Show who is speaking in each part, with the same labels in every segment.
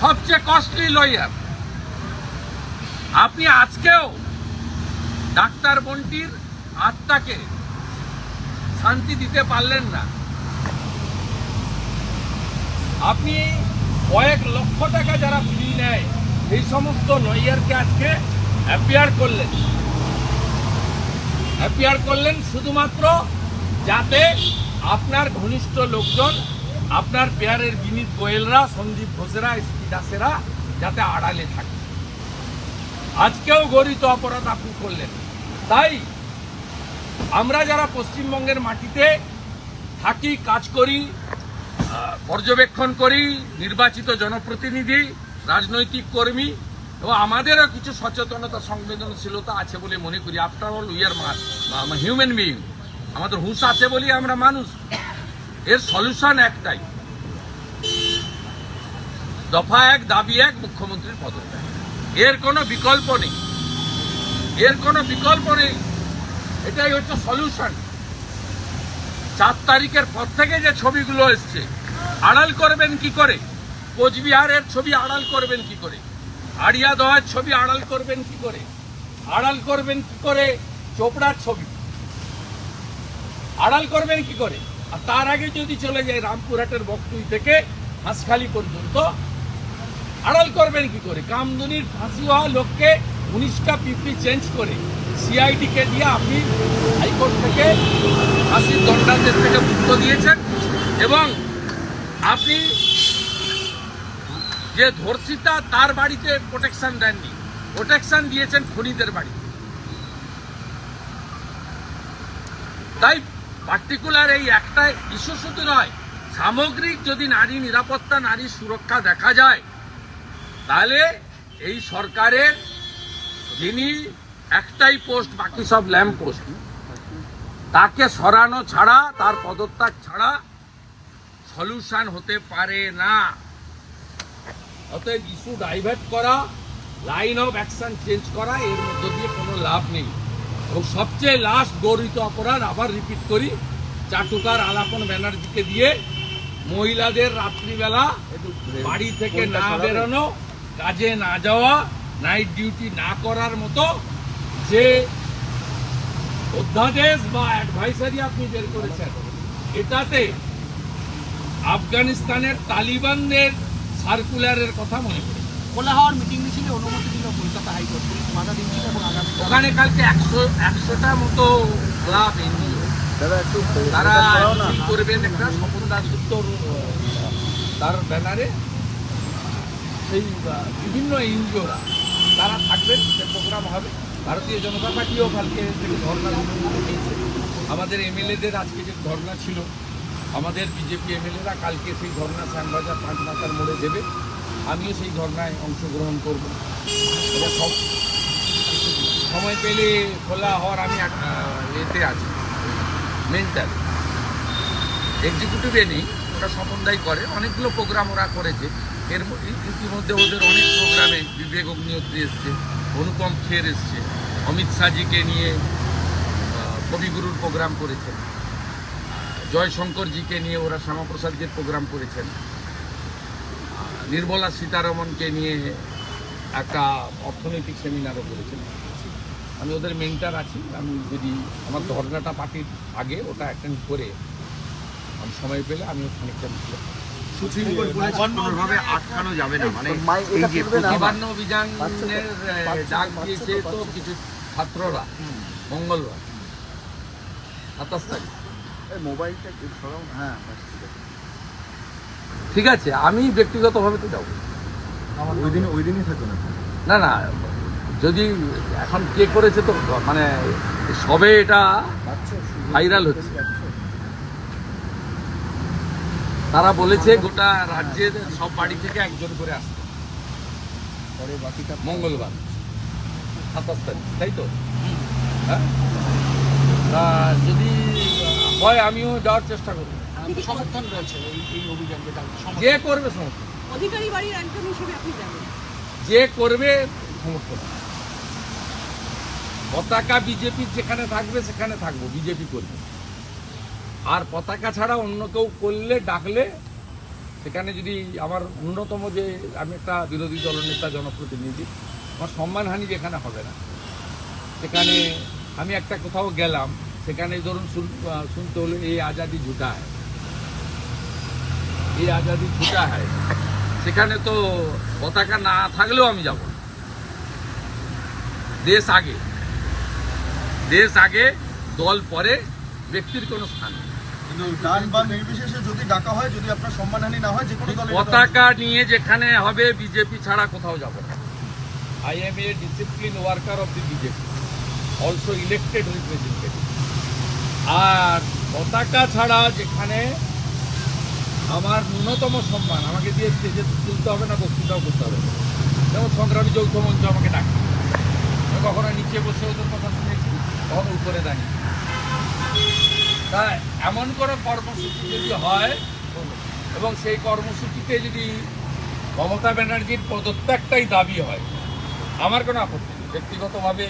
Speaker 1: সবচেয়ে costly lawyer আপনি আজকেও ডাক্তার বন্টির আত্মাকে শান্তি দিতে পারলেন না। আপনি কয়েক লক্ষ টাকা যারা ফি নেয়, এই সমস্ত লয়ারকে আজকে অ্যাপিয়ার করলেন। অ্যাপিয়ার করলেন শুধুমাত্র যাতে আপনার ঘনিষ্ঠ লোকজন আপনার পেয়ারের বিনীত গোয়েলরা, সন্দীপ ঘোষেরা এসপি দাসেরা যাতে আড়ালে থাকে। আজকেও গরিত অপরাধ আপনি করলেন। তাই আমরা যারা পশ্চিমবঙ্গের মাটিতে থাকি, কাজ করি পর্যবেক্ষণ করি, নির্বাচিত জনপ্রতিনিধি, রাজনৈতিক কর্মী এবং আমাদেরও কিছু সচেতনতা, সংবেদনশীলতা আছে বলে মনে করি। After all we are human being আমাদের হুঁশ আছে বলি আমরা মানুষ। এর সলিউশন একটাই। দফা এক, দাবি এক, মুখ্যমন্ত্রীর পদত্যাগ। এর কোনো বিকল্প নেই। এর কোনো বিকল্প নেই। এটাই হচ্ছে সলিউশন। চার তারিখের পর থেকে যে ছবিগুলো এসছে, আড়াল করবেন কি করে? কোচবিহারের ছবি আড়াল করবেন কি করে? আড়িয়া দোয়ার ছবি আড়াল করবেন কি করে? আড়াল করবেন কি করে? চোপড়ার ছবি। আড়াল করবেন কি করে? আর তার আগে যদি চলে যায় রামপুরহাটের বকটুই থেকে হাঁসখালি পর্যন্ত, আড়াল করবেন কি করে? কামদুনির ফাঁসি হওয়া লোককে উনিশটা পিপি চেঞ্জ করে সিআইডি কে দিয়ে আপনি হাইকোর্ট থেকে ফাঁসির দণ্ডাদেশ থেকে মুক্ত দিয়েছেন এবং আপনি যে ধর্ষিতা তার বাড়িতে প্রোটেকশন দেননি প্রোটেকশন দিয়েছেন খনিদের বাড়ি তাই পার্টিকুলার এই একটা ইস্যু শুধু নয়, সামগ্রিক যদি নারী নিরাপত্তা, নারী সুরক্ষা দেখা যায়, তাহলে এই সরকারের যিনি একটাই পোস্ট বাকি সব ল্যাম্প পোস্ট তাকে সরানো ছাড়া, তার পদত্যাগ ছাড়া সলিউশন হতে পারে না। অতএব ইস্যু ডাইভার্ট করা লাইন অফ অ্যাকশন চেঞ্জ করা, এর মধ্য দিয়ে কোনো লাভ নেই। এবং সবচেয়ে লাস্ট গরিত অপরাধ আবার রিপিট করি চাটুকার আলাপন ব্যানার্জিকে দিয়ে মহিলাদের রাত্রিবেলা বাড়ি থেকে না বেরোনো কাজে না যাওয়া নাইট ডিউটি না করার মতো যে অধ্যাদেশ বা অ্যাডভাইসারি আপনি বের করেছেন এটাতে আফগানিস্তানের তালিবানদের সার্কুলারের কথা মনে করি
Speaker 2: খোলা হওয়ার মিটিং মিছিলে অনুমতি দিল
Speaker 1: ওখানে কালকে একশো একশোটা মতো ক্লাব এনজিও তারা করবেন একটা স্বপন দাসগুপ্তর তার ব্যানারে সেই বিভিন্ন এনজিওরা তারা থাকবেন সে প্রোগ্রাম হবে। ভারতীয় জনতা পার্টিও কালকে থেকে ধর্না আমাদের এমএলএদের আজকে যে ধর্না ছিল আমাদের বিজেপি এমএলএরা কালকে সেই ধর্না শ্যামবাজার পাঁচ মাথার মোড়ে দেবে। আমিও সেই ধর্নায় অংশগ্রহণ করব। সব সময় পেলে খোলা হওয়ার আমি এতে আছি। মেন্টাল এক্সিকিউটিভে নেই, ওরা স্বপনদাই করে। অনেকগুলো প্রোগ্রাম ওরা করেছে। এর ইতিমধ্যে ওদের অনেক প্রোগ্রামে বিবেক অগ্নিহোত্রী এসছে, অনুপম খের এসছে, অমিত শাহজিকে নিয়ে কবিগুরুর প্রোগ্রাম করেছেন। জয়শঙ্করজিকে নিয়ে ওরা শ্যামাপ্রসাদজির প্রোগ্রাম করেছেন। নির্মলা সীতারমনকে নিয়ে একটা অর্থনৈতিক সেমিনারও করেছেন। আমি ওদের মেন্টার আছি। আমি যদি আমার ধর্নাটা পার্টির আগে ওটা অ্যাটেন্ড করে আমি সময় পেলে আমি খানিকটা
Speaker 3: কোনোভাবে আটকানো যাবে না। মানে এই যে
Speaker 4: তুলবে
Speaker 1: নবান্ন অভিযানের ডাক দিয়েছে
Speaker 4: তো,
Speaker 1: তো কিছু ছাত্ররা মঙ্গলবার। সাতাশ তারিখ।
Speaker 4: মোবাইলটা। হ্যাঁ ঠিক আছে।
Speaker 1: আমি ব্যক্তিগতভাবে তো যাব।
Speaker 4: ওই দিন ওই দিনই থাকবে না?
Speaker 1: না যদি এখন কে করেছে তো মানে সবে এটা ভাইরাল হচ্ছে। তারা বলেছে গোটা রাজ্যের সব বাড়ি থেকে একজন করে আসবে
Speaker 4: পরে বাকিটা
Speaker 1: মঙ্গলবার। সাতাশ তারিখ তাই তো? হ্যাঁ? তা যদি হয় আমিও যাওয়ার চেষ্টা করব।
Speaker 2: সমর্থন রয়েছে এই অভিযানকে
Speaker 1: যে করবে সমর্থন।
Speaker 5: অধিকারী বাড়ির একজন হিসেবে আপনি যাবেন
Speaker 1: যে করবে সমর্থন। পতাকা বিজেপির যেখানে থাকবে সেখানে থাকব বিজেপি করবে। আর পতাকা ছাড়া অন্য কেউ করলে ডাকলে সেখানে যদি আমার অন্যতম যে আমি একটা বিরোধী দলনেতা জনপ্রতিনিধি আমার সম্মানহানি যেখানে হবে না। সেখানে আমি একটা কোথাও গেলাম সেখানে ধরুন শুন- শুনতে হলো এই আজাদি ঝুটা হয় এই আজাদি ঝুটা হয়। সেখানে তো পতাকা না থাকলেও আমি যাব দেশ আগে। দেশ আগে দল পরে ব্যক্তির কোনো স্থান পতাকা নিয়ে যেখানে হবে বিজেপি ছাড়া কোথাও যাব না। I am a discipline worker of the BJP also elected representative আর পতাকা ছাড়া যেখানে আমার ন্যূনতম সম্মান, আমাকে দিয়ে স্টেজে তুলতে হবে না, বক্তৃতাও করতে হবে। যেমন সংগ্রামী যৌথ মঞ্চ আমাকে ডাকে। কখনো নিচে বসে ওদের কথা শুনেছি, কখনো উপরে দাঁড়িয়ে। তা এমন কোনো কর্মসূচি যদি হয়, এবং সেই কর্মসূচিতে যদি মমতা ব্যানার্জির পদত্যাগটাই দাবি হয়, আমার কোনো আপত্তি নেই। ব্যক্তিগতভাবে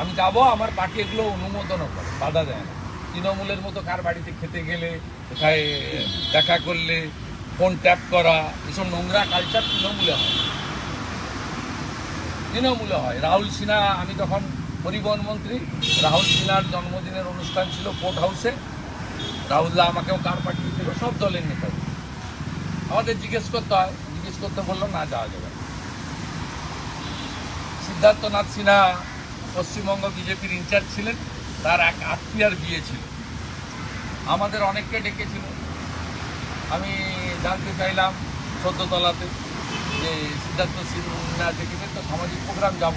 Speaker 1: আমি যাব, আমার পার্টি এগুলো অনুমোদনও করে, বাধা দেয় না। তৃণমূলের মতো কার বাড়িতে খেতে গেলে, কোথায় দেখা করলে, ফোন ট্যাপ করা, এসব নোংরা কালচার তৃণমূলে হয়। তৃণমূলে হয়। রাহুল সিনহা, আমি তখন পরিবহন মন্ত্রী, রাহুল সিনহার জন্মদিনের অনুষ্ঠান ছিল কোর্ট হাউসে। রাহুল্লাহ আমাকেও কার পাঠিয়েছিল সব দলের নেতা। আমাদের জিজ্ঞেস করতে হয়, জিজ্ঞেস করতে বলল, না, যাওয়া যাবে সিদ্ধার্থনাথ সিনহা পশ্চিমবঙ্গ বিজেপির ইনচার্জ ছিলেন। তার এক আত্মীয়ার বিয়ে ছিল। আমাদের অনেককে ডেকেছিল। আমি জানতে চাইলাম সদ্যতলাতে যে সিদ্ধার্থ সিনহা ডেকেছেন তো সামাজিক প্রোগ্রাম যাব।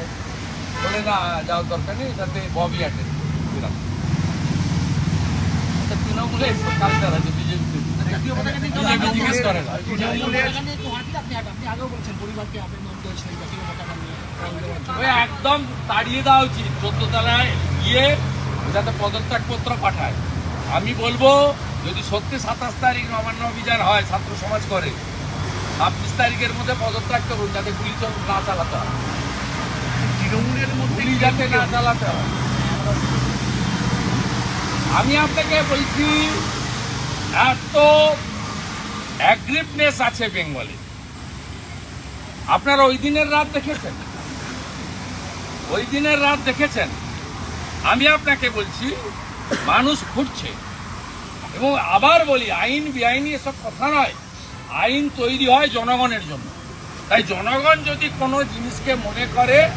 Speaker 1: বলে না যাওয়ার দরকার নেই এটাতে ববি অ্যাটেন্ড তৃণমূলে এসব কালচার আছে বিজেপি জিজ্ঞেস করে না।
Speaker 2: রাহুল দেওয়ার জন্য।
Speaker 1: ওই একদম তাড়িয়ে দেওয়া উচিত। চোদ্দ তলায় গিয়ে যাতে পদত্যাগপত্র পাঠায়। আমি বলব যদি সত্যি সাতাশ তারিখ নবান্ন অভিযান হয় ছাত্র সমাজ করে ছাব্বিশ তারিখের মধ্যে পদত্যাগ করুন যাতে গুলি না চালাতে হয়।
Speaker 2: তৃণমূলের মধ্যে
Speaker 1: যাতে না চালাতে হয়। আমি আপনাকে বলছি এত অ্যাগ্রিভনেস আছে বেঙ্গলে। আপনারা ওই দিনের রাত দেখেছেন? ওই দিনের রাত দেখেছেন? আমি আপনাকে বলছি মানুষ ফুটছে। এবং আবার বলি, আইন বেআইনি এসব কথা নয়। আইন তৈরি হয় জনগণের জন্য। তাই জনগণ যদি কোনো জিনিসকে মনে করে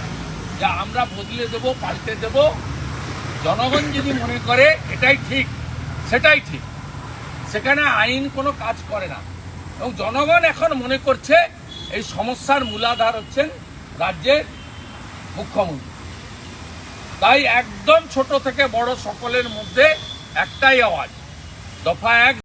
Speaker 1: যে আমরা বদলে দেব, পাল্টে দেব, জনগণ যদি মনে করে, এটাই ঠিক, সেটাই ঠিক। সেখানে আইন কোনো কাজ করে না। এবং জনগণ এখন মনে করছে, এই সমস্যার মূলাধার হচ্ছেন রাজ্যের মুখ্যমন্ত্রী। তাই একদম ছোট থেকে বড় সকলের মধ্যে একটাই আওয়াজ। দফা এক